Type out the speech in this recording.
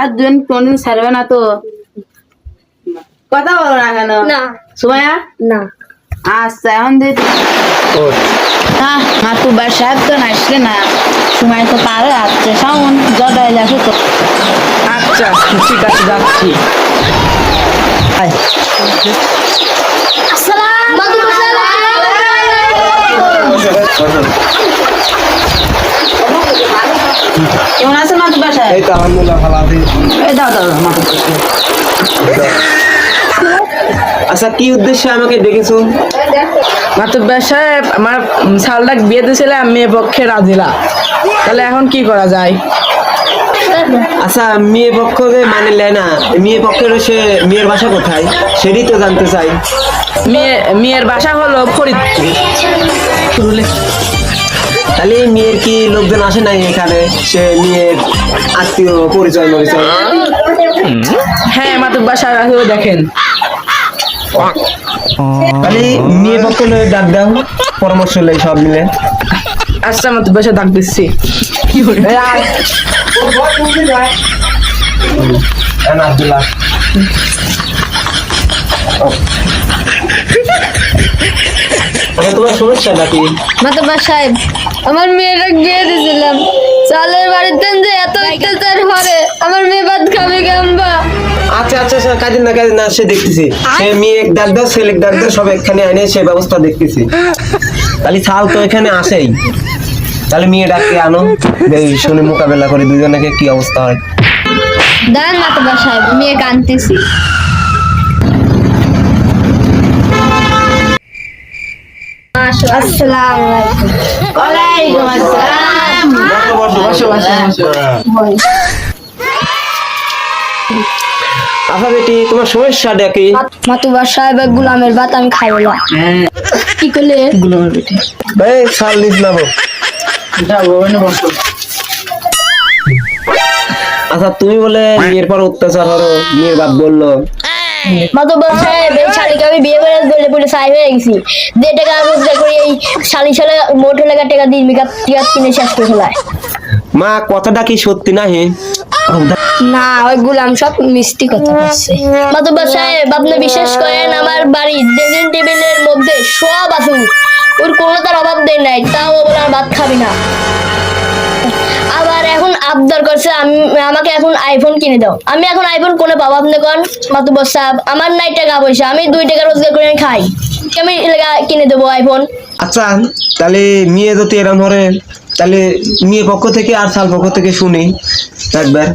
আর দুজন কোনদিন ছাড়বে না তো? কথা বলো না কেন? না। সুমাইয়া? না। আচ্ছা এখন দিই না মাতুবার সাহেব তো আসলে না। সময় তো পারে আসছে সামন জটাই যাচ্ছে তো। আচ্ছা ঠিক আছে যাচ্ছি। আয়। কেমন আছে মাতুবার সাহেব এই তো আলহামদুলিল্লাহ ভালো আছি। এই দাও দাও দাও, আচ্ছা কি উদ্দেশ্যে আমাকে ডেকেছো? মাতুব্বার সাহেব আমার সালটা বিয়ে দিয়েছিলাম মেয়ে পক্ষে রাজিলা তাহলে এখন কি করা যায়? আচ্ছা মেয়ে পক্ষকে মানে লেয় না মেয়ে পক্ষের সে মেয়ের বাসা কোথায়? সেটাই তো জানতে চাই। মেয়ে মেয়ের বাসা হলো ফরিদপুর। তাহলে মেয়ের কি লোকজন আসে নাই এখানে? সে মেয়ের আত্মীয় পরিচয় পরিচয় হ্যাঁ মাতুব্বার সাহেব আসলে দেখেন। তাহলে মেয়ে পক্ষ লয়ে ডাক দাও পরামর্শ লই সব মিলে। আচ্ছা মাতুব্বার সাহেব ডাক দিচ্ছি। আয়। আব্দুল্লাহ আচ্ছা, তোমার সমস্যাটা কি মাতাবা সাহেব আমার মেয়েটা বিয়ে দিয়েছিলাম। চালের বাড়িতে যে এত অত্যাচার করে আমার মেয়ে ভাত খাবে কেমবা? আচ্ছা আচ্ছা আচ্ছা কাজের না কাজের না সে দেখতেছি। সে মেয়ে এক ডাক দাও ছেলে এক ডাক সব এখানে আনে সে ব্যবস্থা দেখতেছি। তাহলে ছাল তো এখানে আসেই। তাহলে মেয়ে ডাকতে আনো। শুনে মোকাবেলা করে দুজনকে কি অবস্থা হয়? দাঁড়ান মাতাবা সাহেব মেয়ে কানতেছি আসসালাম ওয়ালাইকুম আসসালাম বসো বসো বসো আচ্ছা বেটি তোমার সমস্যাটা কি? সাহেব গুলামের ভাত আমি খাই না। হ্যাঁ। কি করলে? গুলোমের বেটি। এই ছাল নিস না গো। যাও বসো আচ্ছা তুমি বলে মেয়ের পর অত্যাচার হলো মেয়ের বাপ বলল। মাতুবার সাহেব এই শালিকে আমি বিয়ে করে বলে বলে সাই হয়ে গেছি। যে টাকা আমি রোজগার করি এই শালি শালে মোটর লাগা টাকা দিয়ে মেকআপ টিকাপ কিনে শেষ করে ফেলায়। মা কথাটা কি সত্যি না হে? না ওই গুলাম সব মিষ্টি কথা বলছে। মাতুব্বা সাহেব আপনি বিশ্বাস করেন আমার বাড়ির ড্রেসিং টেবিলের মধ্যে সব আছে। ওর কোনো তার অভাব দেয় নাই তাও ও বলে আর ভাত খাবি না। আবদার করছে, আমি, আমাকে এখন আইফোন কিনে দাও। আমি এখন আইফোন কোনে পাবো? আপনি কোন? মাতুব্বা সাহেব, আমার নাই টাকা পয়সা, আমি দুই টাকা রোজগার করে খাই। আমি কিনে দেবো আইফোন আচ্ছা তাহলে মেয়ে যদি এরম ধরে তাহলে মেয়ে পক্ষ থেকে আর সাল পক্ষ থেকে শুনি, একবার।